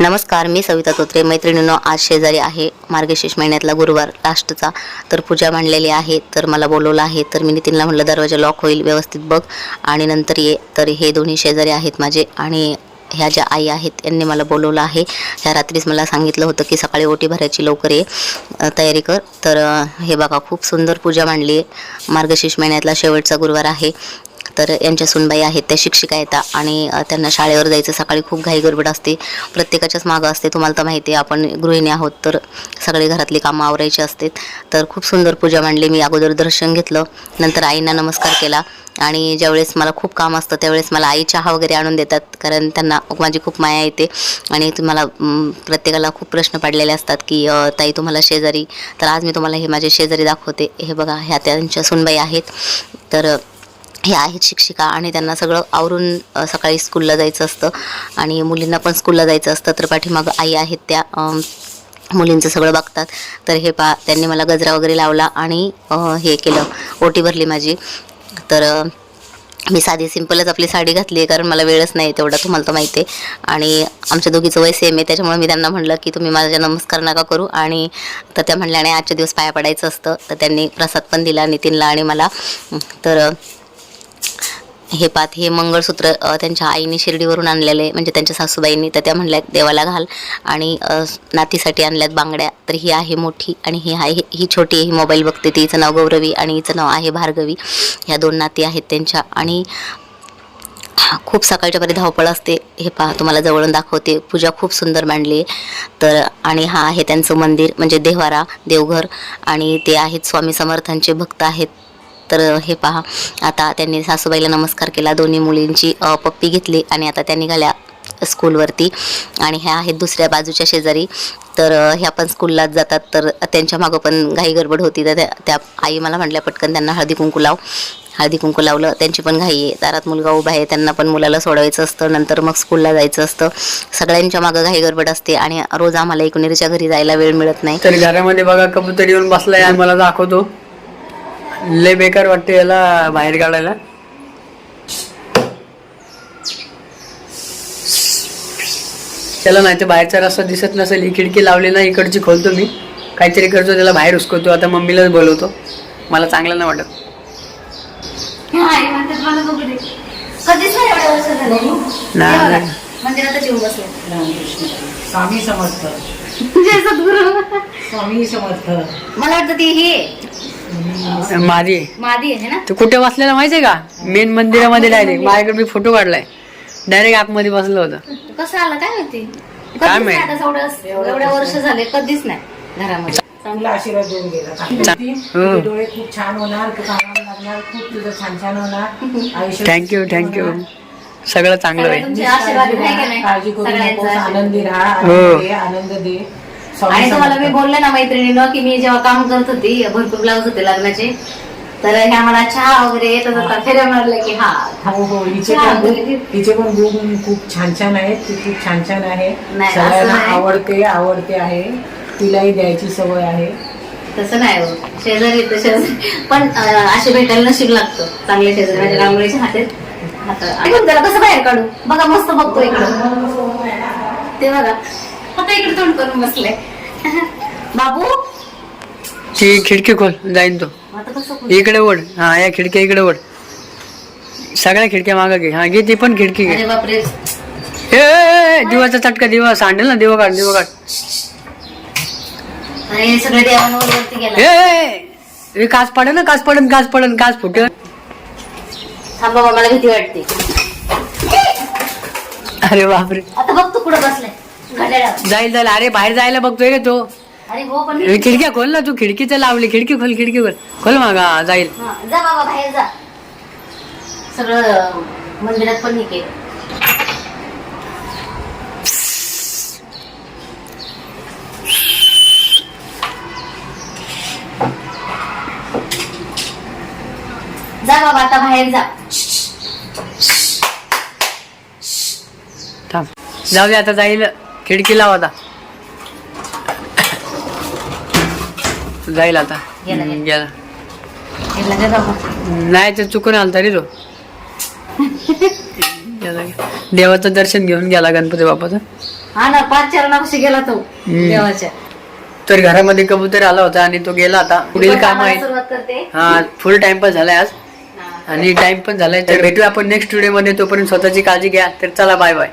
नमस्कार मी सविता तोत्रे. मैत्रिणींनो आज शेजारी आहे मार्गशीर्ष महिन्यातला गुरुवार लास्टचा तर पूजा मांडलेली आहे तर मला बोलवलं आहे. तर मी नितीनला म्हटलं दरवाजा लॉक होईल व्यवस्थित बघ. आणि नंतर ये. तर हे दोन्ही शेजारी आहेत माझे आणि ह्या ज्या आई आहेत यांनी मला बोलवलं आहे. ह्या रात्रीच मला सांगितलं होतं की सकाळी ओटी भरायची लवकर ये. तयारी कर. तर हे बघा खूप सुंदर पूजा मांडली. आहे मार्गशीर्ष महिन्यातला शेवटचा गुरुवार आहे. तर यांच्या सुनबाई आहेत त्या शिक्षिका येतात आणि त्यांना शाळेवर जायचं सकाळी खूप घाई गडबड असते. प्रत्येकाच्याच मागं असते तुम्हाला तर माहिती आहे आपण गृहिणी आहोत तर सगळे घरातली कामं आवरायची असतात तर खूप सुंदर पूजा मांडली मी अगोदर दर्शन घेतलं नंतर आईंना नमस्कार केला. आणि ज्यावेळेस मला खूप काम असतं त्यावेळेस मला आई चहा वगैरे आणून देतात कारण त्यांना माझी खूप माया येते. आणि तुम्हाला प्रत्येकाला खूप प्रश्न पडलेले असतात की ताई तुम्हाला शेजारी तर आज मी तुम्हाला हे माझे शेजारी दाखवते. हे बघा ह्या त्यांच्या सुनबाई आहेत. तर हे आहेत शिक्षिका आणि त्यांना सगळं आवरून सकाळी स्कूलला जायचं असतं आणि मुलींना पण स्कूलला जायचं असतं. तर पाठीमागं आई आहेत त्या मुलींचं सगळं बघतात. तर हे पा त्यांनी मला गजरा वगैरे लावला आणि हे केलं. ओटी भरली माझी. तर मी साधी सिंपलच आपली साडी घातली आहे कारण मला वेळच नाही तेवढा तुम्हाला तर माहिती आहे. आणि आमच्या दोघीचं वय सेम आहे त्याच्यामुळे मी त्यांना म्हणलं की तुम्ही माझ्या नमस्कार नका करू. आणि तर त्या म्हणल्याने आजच्या दिवस पाया पडायचं असतं. तर त्यांनी प्रसाद पण दिला नितीनला आणि मला. तर हे पात हे मंगळसूत्र त्यांच्या आईने शिर्डीवरून आणलेले म्हणजे त्यांच्या सासूबाईंनी तर त्या म्हणल्या देवाला घाल. आणि नातीसाठी आणल्यात बांगड्या तर ही आहे मोठी आणि ही आहे ही छोटी ही मोबाईल बघते ती. नाव गौरवी आणि हिचं नाव आहे भार्गवी. ह्या दोन नाती आहेत त्यांच्या आणि खूप सकाळच्या परी धावपळ असते. हे पहा तुम्हाला जवळून दाखवते. पूजा खूप सुंदर मांडली आहे. तर आणि हा आहे त्यांचं मंदिर म्हणजे देवारा देवघर. आणि ते आहेत स्वामी समर्थांचे भक्त आहेत. तर हे पहा. आता त्यांनी सासूबाईला नमस्कार केला. दोन्ही मुलींची पप्पी घेतली आणि आता त्या निघाल्या स्कूलवरती. आणि ह्या आहेत दुसऱ्या बाजूच्या शेजारी. तर ह्या पण स्कूललाच जातात. तर त्यांच्या मागं पण घाई गडबड होती. तर त्या त्या आई मला म्हटल्या पटकन त्यांना हळदी कुंकू लाव. हळदी कुंकू लावलं. त्यांची पण घाई आहे. दारात मुलगा उभा आहे. त्यांना पण मुलाला सोडवायचं असतं. नंतर मग स्कूलला जायचं असतं. सगळ्यांच्या मागं घाई गडबड असते आणि रोज आम्हाला एकूणच्या घरी जायला वेळ मिळत नाही. तर घरामध्ये बघा कबूतर येऊन बसलाय आम्हाला दाखवतो. लय बेकार वाटते याला बाहेर काढायला. त्याला नाही तर बाहेरचा रस्ता दिसत नसेल. ही खिडकी लावली ना इकडची खोलतो मी. काहीतरी करतो त्याला बाहेर उचकवतो आता मम्मीलाच बोलवतो. मला चांगलं नाही वाटत. नाही स्वामी समर्थ. स्वामी समर्थ. मला वाटतं ती हे माझी मादी. आहे ना? तू कुठे बसलेला माहितीये का? मेन मंदिरामध्ये डायरेक्ट माझ्याकडे मी फोटो काढलाय. डायरेक्ट आतमध्ये बसलो होतं. कसं आलं? काय माहिती? काय कधीच नाही माहीत? आता एवढं एवढ्या वर्ष झाले कधीच नाही घरामध्ये. चांगला आशीर्वाद देऊन गेला. चांगली हो. तुझे डोळे खूप छान होणार तू कामाला लागणार खूप तुझं छान छान होणार. आयुष्य थँक्यू थँक्यू सगळं चांगलं आहे. तुमचे आशीर्वाद आहे का नाही? काळजी करू सगळ्यांचा नको आशीर्वाद. आनंदी राहा हो. आनंद दे आनंद दे. आणि तुम्हाला मी. बोलले ना मैत्रिणीनं की मी जेव्हा काम करत होती भरपूर ब्लाऊज होते लग्नाचे तर ह्या मला चहा वगैरे येत होता फेऱ्या मारल्या की हा हो हो हिचे चहा पण वगैरे. गुण- हिचे पण गुण खूप छान छान आहेत ती खूप छान छान आहे. नाही, असं सगळ्यांना नाही. आवडते आवडते आहे. तिलाही द्यायची सवय आहे. तसं नाही हो. शेजारी तर शेजारी. पण अं, असे भेटायला नशीब लागतं. चांगले शेजारी. माझ्या रांगोळीच्या हातात. त्याला कसं बाहेर काढू. बघा मस्त बघतो इकडं. ते बघा. इकडे तोंड करून बसले. बाबू? ती खिडकी खोल जाईन तो. आता कसं इकडे ओढ. हा या खिडक्या इकडे ओढ. सगळ्या खिडक्या मागं घे. हा घे ती पण खिडकी घे. अरे बापरे. ए, ए, ए, दिवाचा चटका दिवा सांडेल ना दिवा काढ दिवा काढ. अरे सगळे देवांवर वरती ए, गेला. ए, ए, ए, काच पडे ना काच पडन काच पडन काच फुटेल. थांब बाबा मला भीती वाटते. अरे बापरे. आता बघ तू कुठं बसलाय. घड्याळावर जाईल जाईल अरे बाहेर जायला बघतोय का तो. अरे हो पण खिडक्या खोल ना तू खिडकीचं लावली खिडकी खोल खिडकी खोल. खोल मागा जाईल. हा, जा बाबा बाहेर जा. सगळं अं, मंदिरात पण जा बाबा आता बाहेर जा. थांब. जाऊ दे आता जाईल खिडकी लाव आता. जाईल आता. गेला, हम्म, नाही तर चुकून आलता रे तो. गेला, गेला. देवाचं दर्शन घेऊन गेला गणपती बाप्पाचं. हा ना पाच चरणापाशी गेला तो हम्म. देवाच्या. तर घरामध्ये कबूतर आला होता आणि तो गेला आता. पुढील काम आहे सुरुवात करते. हा फुल टाइमपास झालाय आज. आणि टाइम पण झालाय. तर भेटूया आपण नेक्स्ट व्हिडिओमध्ये. तोपर्यंत स्वतःची काळजी घ्या. तर चला बाय बाय